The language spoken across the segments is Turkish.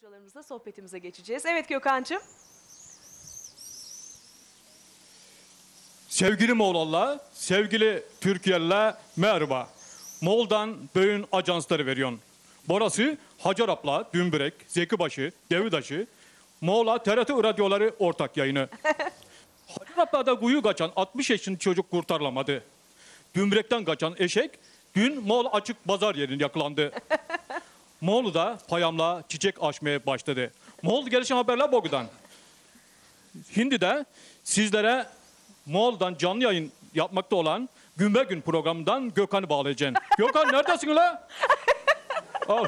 hocalarımızla sohbetimize geçeceğiz. Evet Gökhan'cığım. Sevgili Moğollar, sevgili Türkiye'liler merhaba. Moğol'dan böğün ajansları veriyorsun. Burası Hacer Apla, Dümbürek, Zekibaşı, Devidaşı, Moğol'a TRT radyoları ortak yayını. Hacer Apla'da kuyu kaçan 60 yaşında çocuk kurtarılamadı. Dümbürek'ten kaçan eşek dün Moğol açık pazar yerinde yakalandı. Moğol'da payamla çiçek açmaya başladı. Moğol gelişen haberler bugünden. Şimdi de sizlere Moğol'dan canlı yayın yapmakta olan Günbe Gün programından Gökhan'ı bağlayacağım. Gökhan neredesin la? Al.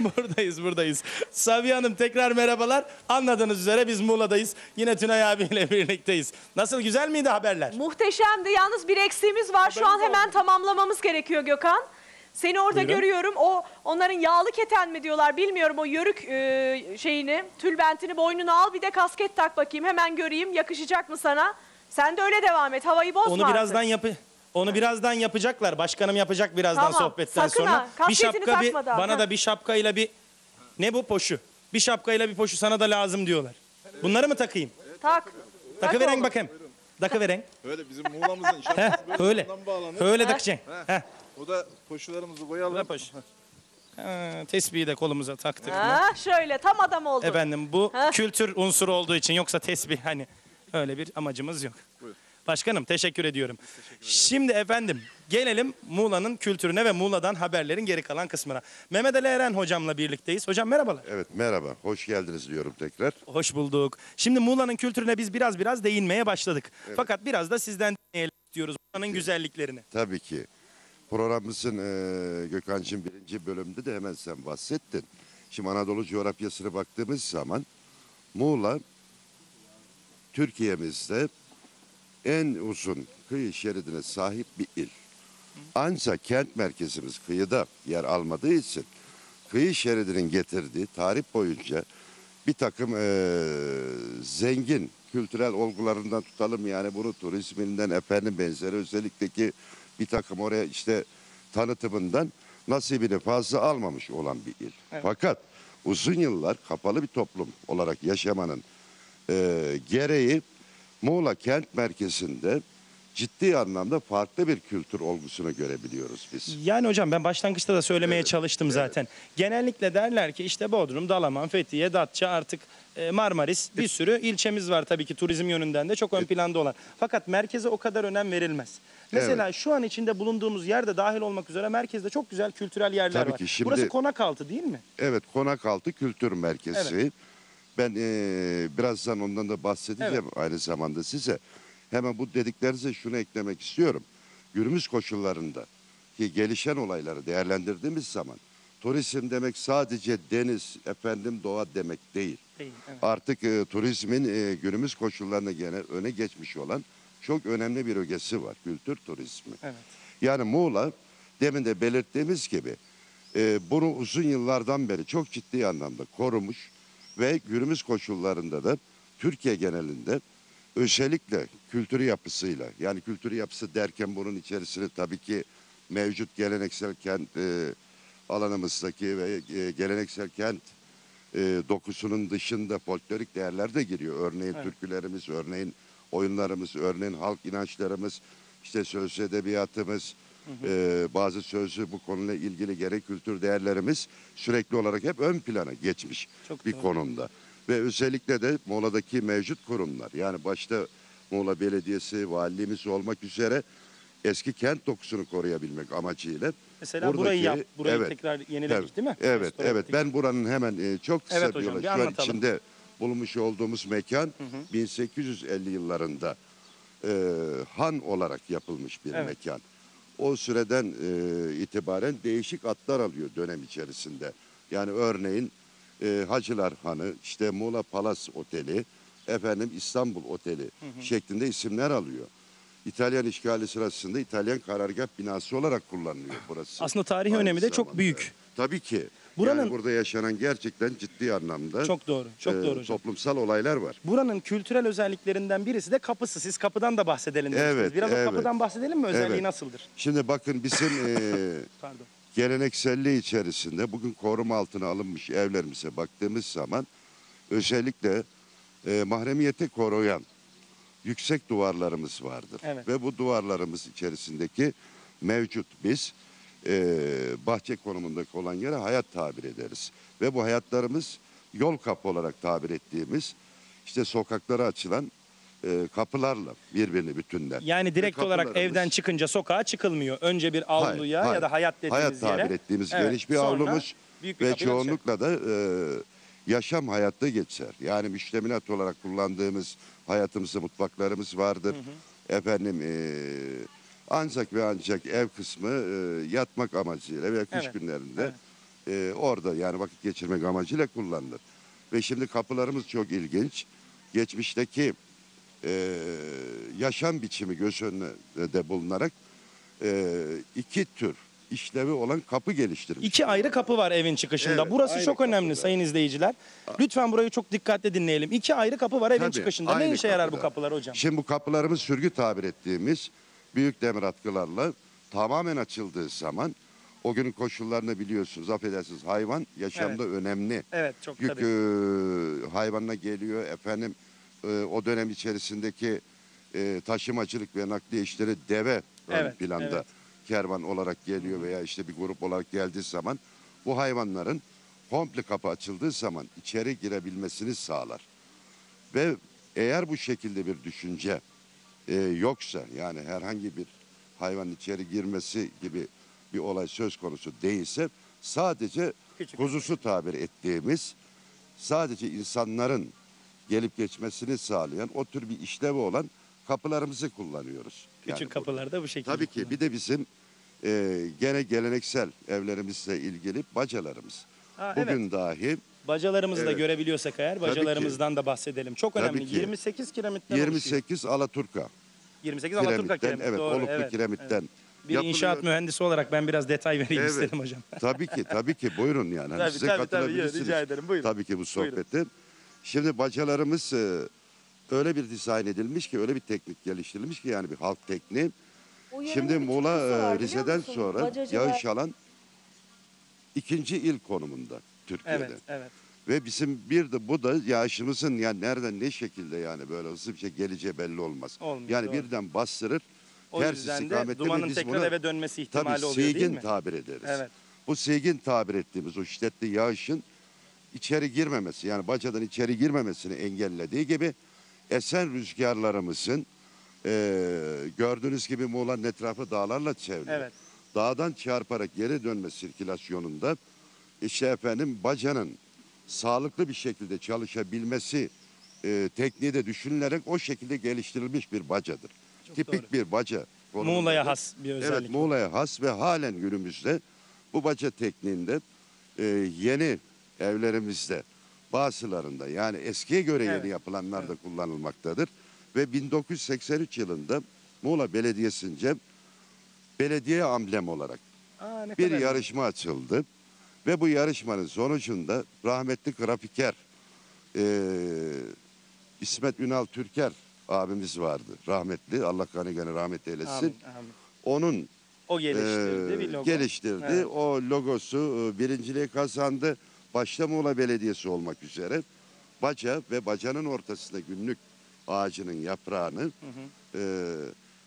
buradayız buradayız. Sabiha Hanım tekrar merhabalar. Anladığınız üzere biz Muğla'dayız. Yine Tünay abiyle birlikteyiz. Nasıl güzel miydi haberler? Muhteşemdi. Yalnız bir eksiğimiz var. Şu an hemen tamamlamamız gerekiyor Gökhan. Seni orada Buyurun. görüyorum. O onların yağlı keten mi diyorlar bilmiyorum. O yörük e, şeyini, tülbentini boynuna al. Bir de kasket tak bakayım. Hemen göreyim. Yakışacak mı sana? Sen de öyle devam et. Havayı bozma Onu artık. birazdan yapı onu birazdan yapacaklar. Başkanım yapacak birazdan Tamam, sohbetten sakın sonra. ha, Bir kasketini şapka bir takma daha, bana ha. da bir şapkayla bir ne bu poşu? Bir şapkayla bir poşu sana da lazım diyorlar. Bunları mı takayım? Tak. Tak Takıveren oğlum. bakayım. Takıveren. Öyle bizim Muğla'mızın Heh, şapkası böyle öyle. Öyle takacaksın. Heh. O da koşularımızı koyalım. Da poşu. Ha, tesbihi de kolumuza taktık. mı? Ha, şöyle tam adam oldun. Efendim bu Ha? kültür unsuru olduğu için yoksa tesbih hani öyle bir amacımız yok. Başkanım teşekkür ediyorum. Şimdi efendim gelelim Muğla'nın kültürüne ve Muğla'dan haberlerin geri kalan kısmına. Mehmet Ali Eren hocamla birlikteyiz. Hocam merhabalar. Evet merhaba, hoş geldiniz diyorum tekrar. Hoş bulduk. Şimdi Muğla'nın kültürüne biz biraz biraz değinmeye başladık. Fakat biraz da sizden dinleyelim istiyoruz Muğla'nın güzelliklerini. Tabii ki programımızın e, Gökhan'cığım birinci bölümünde de hemen sen bahsettin. Şimdi Anadolu coğrafyasına baktığımız zaman Muğla Türkiye'mizde en uzun kıyı şeridine sahip bir il. Ancak kent merkezimiz kıyıda yer almadığı için kıyı şeridinin getirdiği tarih boyunca bir takım eee, zengin kültürel olgularından tutalım yani bunu turizminden efendim benzeri özellikle ki bir takım oraya işte tanıtımından nasibini fazla almamış olan bir il. Fakat uzun yıllar kapalı bir toplum olarak yaşamanın eee, gereği Muğla kent merkezinde ciddi anlamda farklı bir kültür olgusunu görebiliyoruz biz. Yani hocam ben başlangıçta da söylemeye çalıştım zaten. Genellikle derler ki işte Bodrum, Dalaman, Fethiye, Datça artık e, Marmaris bir sürü ilçemiz var tabii ki turizm yönünden de çok ön planda olan. Fakat merkeze o kadar önem verilmez. Mesela şu an içinde bulunduğumuz yerde dahil olmak üzere merkezde çok güzel kültürel yerler Tabii var. ki şimdi- Burası Konakaltı değil mi? Evet Konakaltı Kültür Merkezi. Ben eee, birazdan ondan da bahsedeceğim aynı zamanda size. Hemen bu dediklerinize şunu eklemek istiyorum. Günümüz koşullarında ki gelişen olayları değerlendirdiğimiz zaman turizm demek sadece deniz, efendim doğa demek değil. Değil. Evet. Artık e, turizmin e, günümüz koşullarına gene öne geçmiş olan çok önemli bir ögesi var. Kültür turizmi. Evet. Yani Muğla demin de belirttiğimiz gibi e, bunu uzun yıllardan beri çok ciddi anlamda korumuş ve günümüz koşullarında da Türkiye genelinde özellikle kültürü yapısıyla yani kültürü yapısı derken bunun içerisine tabii ki mevcut geleneksel kent e, alanımızdaki ve e, geleneksel kent e, dokusunun dışında folklorik değerler de giriyor. Örneğin türkülerimiz, örneğin oyunlarımız, örneğin halk inançlarımız, işte söz edebiyatımız, e, bazı sözlü bu konuyla ilgili gerek kültür değerlerimiz sürekli olarak hep ön plana geçmiş Çok bir doğru. konumda. Ve özellikle de Muğla'daki mevcut kurumlar yani başta Muğla Belediyesi, valiliğimiz olmak üzere eski kent dokusunu koruyabilmek amacıyla. Mesela burayı yap, burayı Evet. tekrar yeniledik Evet, değil mi? Evet, Restore evet. ettik. Ben buranın hemen e, çok kısa Evet bir hocam, bir şu an içinde bulunmuş olduğumuz mekan 1850 yıllarında e, han olarak yapılmış bir Evet. mekan. O süreden e, itibaren değişik adlar alıyor dönem içerisinde. Yani örneğin e, Hacılar Hanı, işte Muğla Palas Oteli, efendim İstanbul Oteli şeklinde isimler alıyor. İtalyan işgali sırasında İtalyan karargah binası olarak kullanılıyor burası. Aslında tarihi Aynı önemi de çok zamanda. büyük. Tabii ki. Buranın- Yani burada yaşanan gerçekten ciddi anlamda Çok doğru, çok e, doğru hocam. toplumsal olaylar var. Buranın kültürel özelliklerinden birisi de kapısı. Siz kapıdan da bahsedelim demiştiniz. Evet, Biraz evet. o kapıdan bahsedelim mi? Özelliği Evet. nasıldır? Şimdi bakın bizim e, Pardon. Gelenekselliği içerisinde bugün koruma altına alınmış evlerimize baktığımız zaman özellikle e, mahremiyeti koruyan yüksek duvarlarımız vardır. Evet. Ve bu duvarlarımız içerisindeki mevcut biz e, bahçe konumundaki olan yere hayat tabir ederiz. Ve bu hayatlarımız yol kapı olarak tabir ettiğimiz işte sokaklara açılan e, kapılarla birbirini bütünler. Yani direkt Ve olarak kapılarımız- evden çıkınca sokağa çıkılmıyor. Önce bir Hayır, avluya hayır. ya da hayat dediğimiz hayat yere. tabir ettiğimiz Evet, geniş bir sonra avlumuz büyük bir ve kapıyla çoğunlukla da e, yaşam hayatta geçer. Yani müştemilat olarak kullandığımız hayatımızda mutfaklarımız vardır. Efendim e, ancak ve ancak ev kısmı e, yatmak amacıyla ve kış Evet, günlerinde e, orada yani vakit geçirmek amacıyla kullanılır. Ve şimdi kapılarımız çok ilginç. Geçmişteki e, yaşam biçimi göz önünde bulunarak e, iki tür işlevi olan kapı geliştirmiş. İki ayrı kapı var evin çıkışında. Evet, Burası çok önemli kapılar. sayın izleyiciler. Lütfen burayı çok dikkatle dinleyelim. İki ayrı kapı var evin Tabii, çıkışında. Ne işe yarar bu kapıda. kapılar hocam? Şimdi bu kapılarımız sürgü tabir ettiğimiz büyük demir atkılarla tamamen açıldığı zaman o günün koşullarını biliyorsunuz. Affedersiniz hayvan yaşamda önemli. Evet çok Yük tabii. e, hayvanla geliyor efendim e, o dönem içerisindeki e, taşımacılık ve nakliye işleri deve ön Evet, planda evet. kervan olarak geliyor veya işte bir grup olarak geldiği zaman bu hayvanların komple kapı açıldığı zaman içeri girebilmesini sağlar. Ve eğer bu şekilde bir düşünce e, yoksa yani herhangi bir hayvanın içeri girmesi gibi bir olay söz konusu değilse sadece Küçük. kuzusu tabir ettiğimiz sadece insanların gelip geçmesini sağlayan o tür bir işlevi olan kapılarımızı kullanıyoruz. Küçük Yani kapılarda bu şekilde. Tabii ki bir de bizim e, gene geleneksel evlerimizle ilgili bacalarımız. Ha, Bugün evet. dahi Bacalarımızı da Evet. görebiliyorsak eğer bacalarımızdan da bahsedelim. Çok Tabii önemli. ki. 28 kiremitten oluşuyor. 28 Alaturka 28 Alaturka kiremitten, kiremit. evet Doğru, oluklu evet, kiremitten evet. Bir yapılıyor. inşaat mühendisi olarak ben biraz detay vereyim Evet. istedim hocam. Tabii ki tabii ki buyurun yani. Hani Tabii, size tabii, tabii, katılabilirsiniz. rica ederim, buyurun. Tabii ki bu sohbette. Şimdi bacalarımız e, öyle bir dizayn edilmiş ki öyle bir teknik geliştirilmiş ki yani bir halk tekniği. O Şimdi bir Muğla var, e, biliyor Rize'den musun? sonra Bacacılar- yağış alan ikinci il konumunda Türkiye'de. Evet, evet. Ve bizim bir de bu da yağışımızın yani nereden ne şekilde yani böyle hızlı bir şey geleceği belli olmaz. Olmuyor, yani doğru. birden bastırır. O ters yüzden de istikamette ve dumanın biz tekrar buna eve dönmesi ihtimali tabii oluyor değil seygin mi? tabir ederiz. Evet. Bu seygin tabir ettiğimiz o şiddetli yağışın içeri girmemesi yani bacadan içeri girmemesini engellediği gibi esen rüzgarlarımızın eee, gördüğünüz gibi Muğla'nın etrafı dağlarla çevrili. Evet. Dağdan çarparak geri dönme sirkülasyonunda işte efendim bacanın sağlıklı bir şekilde çalışabilmesi e, tekniği de düşünülerek o şekilde geliştirilmiş bir bacadır. Tipik doğru. bir baca. Muğla'ya has bir özellik. Evet Muğla'ya has ve halen günümüzde bu baca tekniğinde e, yeni evlerimizde bazılarında yani eskiye göre Evet, yeni yapılanlar da kullanılmaktadır. Ve 1983 yılında Muğla Belediyesi'nce belediye amblem olarak Aa, bir kadar yarışma açıldı. Ve bu yarışmanın sonucunda rahmetli grafiker e, İsmet Ünal Türker abimiz vardı. Rahmetli. Allah kanı gene rahmet eylesin. Amin, amin. Onun O geliştirdi e, bir logo. geliştirdi. Evet. O logosu birinciliği kazandı. Başta Muğla Belediyesi olmak üzere. Baca ve bacanın ortasında günlük ağacının yaprağını e,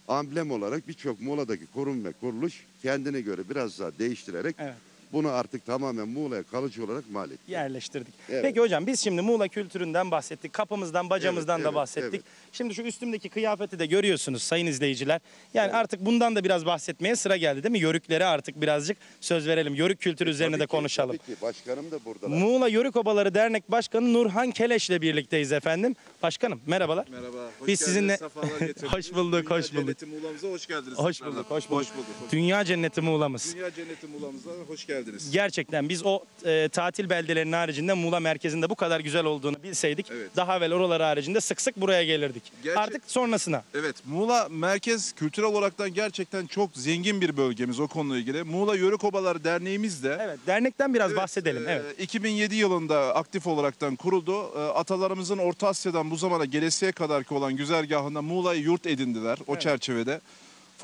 amblem olarak birçok Muğla'daki kurum ve kuruluş kendine göre biraz daha değiştirerek Evet. Bunu artık tamamen Muğla'ya kalıcı olarak mal etti. yerleştirdik. Evet. Peki hocam biz şimdi Muğla kültüründen bahsettik. Kapımızdan, bacamızdan Evet, da evet, bahsettik. evet. Şimdi şu üstümdeki kıyafeti de görüyorsunuz sayın izleyiciler. Yani artık bundan da biraz bahsetmeye sıra geldi değil mi? Yörüklere artık birazcık söz verelim. Yörük kültürü üzerine Tabii de ki, konuşalım. Tabii ki başkanım da buradalar. Muğla Yörük Obaları Dernek Başkanı Nurhan Keleş'le birlikteyiz efendim. Başkanım merhabalar. Merhaba. Hoş Biz geldiniz, sizinle-. Hoş bulduk, Dünya hoş bulduk. Cenneti Muğla'mıza hoş geldiniz. Hoş bulduk, hoş bulduk. Hoş bulduk. hoş- Dünya cenneti Muğla'mız. Dünya Cenneti Muğla'mıza hoş geldiniz. Gerçekten biz o e, tatil beldelerinin haricinde Muğla merkezinde bu kadar güzel olduğunu bilseydik Evet. daha evvel oraları haricinde sık sık buraya gelirdik. Gerçi- Artık sonrasına. Evet, Muğla merkez kültürel olaraktan gerçekten çok zengin bir bölgemiz o konuyla ilgili. Muğla Yörük Obaları Derneğimiz de Evet dernekten biraz Evet, bahsedelim. e, Evet. 2007 yılında aktif olaraktan kuruldu. E, Atalarımızın Orta Asya'dan bu zamana gelesiye kadarki olan güzergahında Muğla'yı yurt edindiler o çerçevede.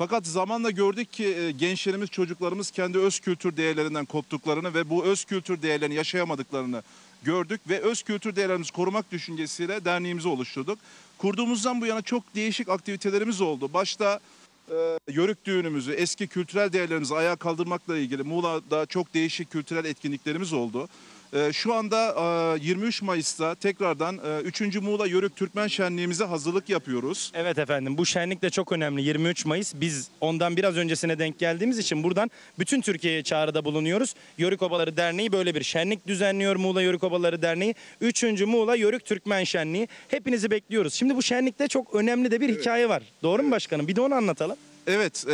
Fakat zamanla gördük ki e, gençlerimiz, çocuklarımız kendi öz kültür değerlerinden koptuklarını ve bu öz kültür değerlerini yaşayamadıklarını gördük ve öz kültür değerlerimizi korumak düşüncesiyle derneğimizi oluşturduk. Kurduğumuzdan bu yana çok değişik aktivitelerimiz oldu. Başta e, Yörük düğünümüzü, eski kültürel değerlerimizi ayağa kaldırmakla ilgili Muğla'da çok değişik kültürel etkinliklerimiz oldu. E, Şu anda e, 23 Mayıs'ta tekrardan e, 3. Muğla Yörük Türkmen Şenliğimize hazırlık yapıyoruz. Evet efendim bu şenlik de çok önemli 23 Mayıs biz ondan biraz öncesine denk geldiğimiz için buradan bütün Türkiye'ye çağrıda bulunuyoruz. Yörük Obaları Derneği böyle bir şenlik düzenliyor Muğla Yörük Obaları Derneği. 3. Muğla Yörük Türkmen Şenliği hepinizi bekliyoruz. Şimdi bu şenlikte çok önemli de bir hikaye var doğru mu başkanım bir de onu anlatalım. Evet, e,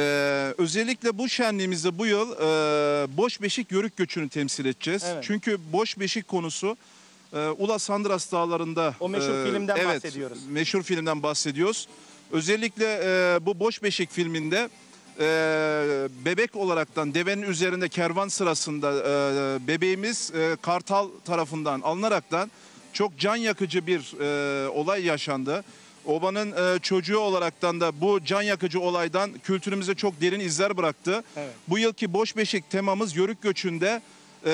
özellikle bu şenliğimizde bu yıl e, Boş Beşik Yörük göçünü temsil edeceğiz. Evet. Çünkü Boş Beşik konusu e, Ula Sandras Dağları'nda... O meşhur filmden evet, bahsediyoruz. meşhur filmden bahsediyoruz. Özellikle e, bu Boş Beşik filminde e, bebek olaraktan devenin üzerinde kervan sırasında e, bebeğimiz e, Kartal tarafından alınaraktan çok can yakıcı bir e, olay yaşandı. Obanın e, çocuğu olaraktan da bu can yakıcı olaydan kültürümüze çok derin izler bıraktı. Evet. Bu yılki Boş Beşik temamız Yörük Göçü'nde e,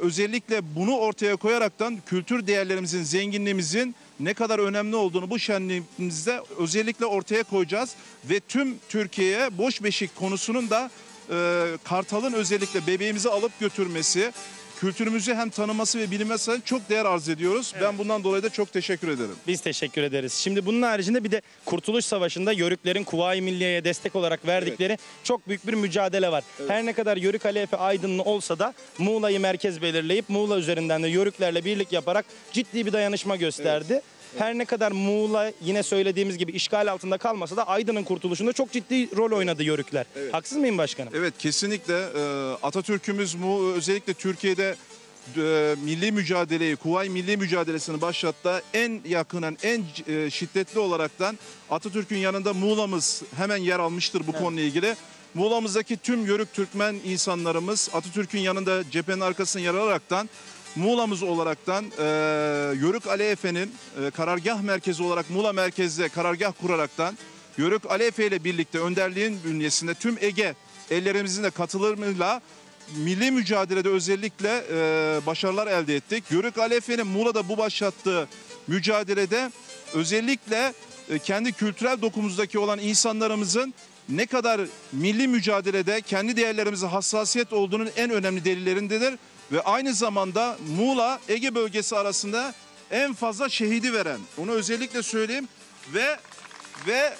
özellikle bunu ortaya koyaraktan kültür değerlerimizin, zenginliğimizin ne kadar önemli olduğunu bu şenliğimizde özellikle ortaya koyacağız. Ve tüm Türkiye'ye Boş Beşik konusunun da e, Kartal'ın özellikle bebeğimizi alıp götürmesi, kültürümüzü hem tanıması ve bilinmesi çok değer arz ediyoruz. Ben bundan dolayı da çok teşekkür ederim. Biz teşekkür ederiz. Şimdi bunun haricinde bir de Kurtuluş Savaşı'nda Yörüklerin Kuvayi Milliye'ye destek olarak verdikleri çok büyük bir mücadele var. Her ne kadar Yörük Ali Efe Aydınlı olsa da Muğla'yı merkez belirleyip Muğla üzerinden de Yörüklerle birlik yaparak ciddi bir dayanışma gösterdi. Her ne kadar Muğla yine söylediğimiz gibi işgal altında kalmasa da Aydın'ın kurtuluşunda çok ciddi rol oynadı Yörükler. Haksız mıyım başkanım? Evet kesinlikle e, Atatürk'ümüz mu özellikle Türkiye'de e, milli mücadeleyi, Kuvay milli mücadelesini başlattı. En yakınen, en e, şiddetli olaraktan Atatürk'ün yanında Muğla'mız hemen yer almıştır bu konuyla ilgili. Muğla'mızdaki tüm Yörük Türkmen insanlarımız Atatürk'ün yanında cephenin arkasına yer alaraktan Muğla'mız olaraktan e, Yörük Ali Efe'nin e, karargah merkezi olarak Muğla merkezde karargah kuraraktan Yörük Ali Efe ile birlikte önderliğin bünyesinde tüm Ege ellerimizin de katılımıyla milli mücadelede özellikle e, başarılar elde ettik. Yörük Ali Efe'nin Muğla'da bu başlattığı mücadelede özellikle e, kendi kültürel dokumuzdaki olan insanlarımızın ne kadar milli mücadelede kendi değerlerimize hassasiyet olduğunun en önemli delillerindedir. Ve aynı zamanda Muğla Ege bölgesi arasında en fazla şehidi veren. Onu özellikle söyleyeyim ve ve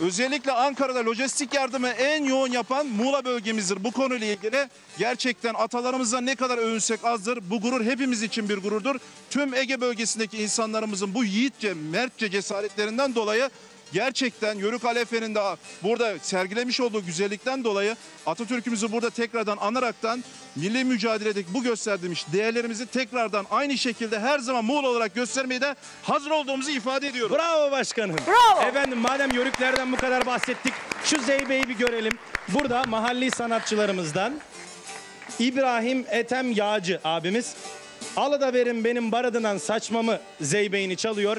özellikle Ankara'da lojistik yardımı en yoğun yapan Muğla bölgemizdir. Bu konuyla ilgili gerçekten atalarımızla ne kadar övünsek azdır. Bu gurur hepimiz için bir gururdur. Tüm Ege bölgesindeki insanlarımızın bu yiğitçe, mertçe cesaretlerinden dolayı gerçekten Yörük Alefe'nin de burada sergilemiş olduğu güzellikten dolayı Atatürk'ümüzü burada tekrardan anaraktan milli mücadeledeki bu gösterdiğimiz değerlerimizi tekrardan aynı şekilde her zaman Muğla olarak göstermeye de hazır olduğumuzu ifade ediyorum. Bravo başkanım. Bravo. Efendim madem yörüklerden bu kadar bahsettik şu Zeybe'yi bir görelim. Burada mahalli sanatçılarımızdan İbrahim Etem Yağcı abimiz Alıda verin benim baradınan saçmamı Zeybeğini çalıyor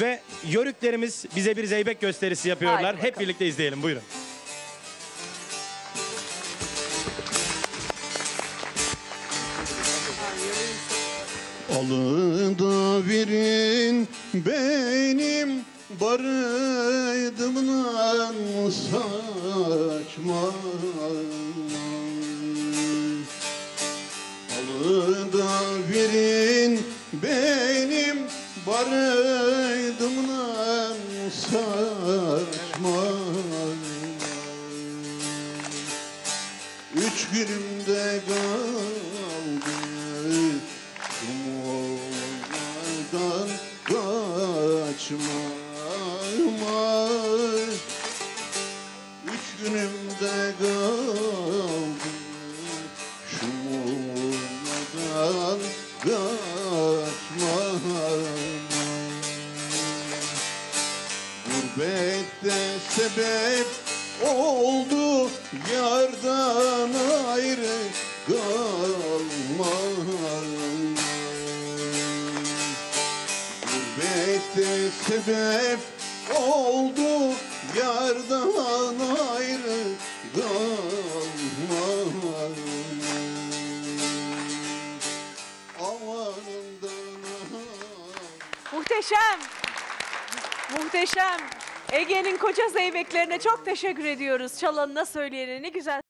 ve yörüklerimiz bize bir zeybek gösterisi yapıyorlar. Haydi Hep bakalım. birlikte izleyelim buyurun. Alıda verin benim barıdımdan saçma Alıda verin benim barıdımdan saçma Üç günümde kaldı sebep oldu yardan ayrı Muhteşem. Muhteşem. Ege'nin koca zeybeklerine çok teşekkür ediyoruz. Çalanına söyleyene ne güzel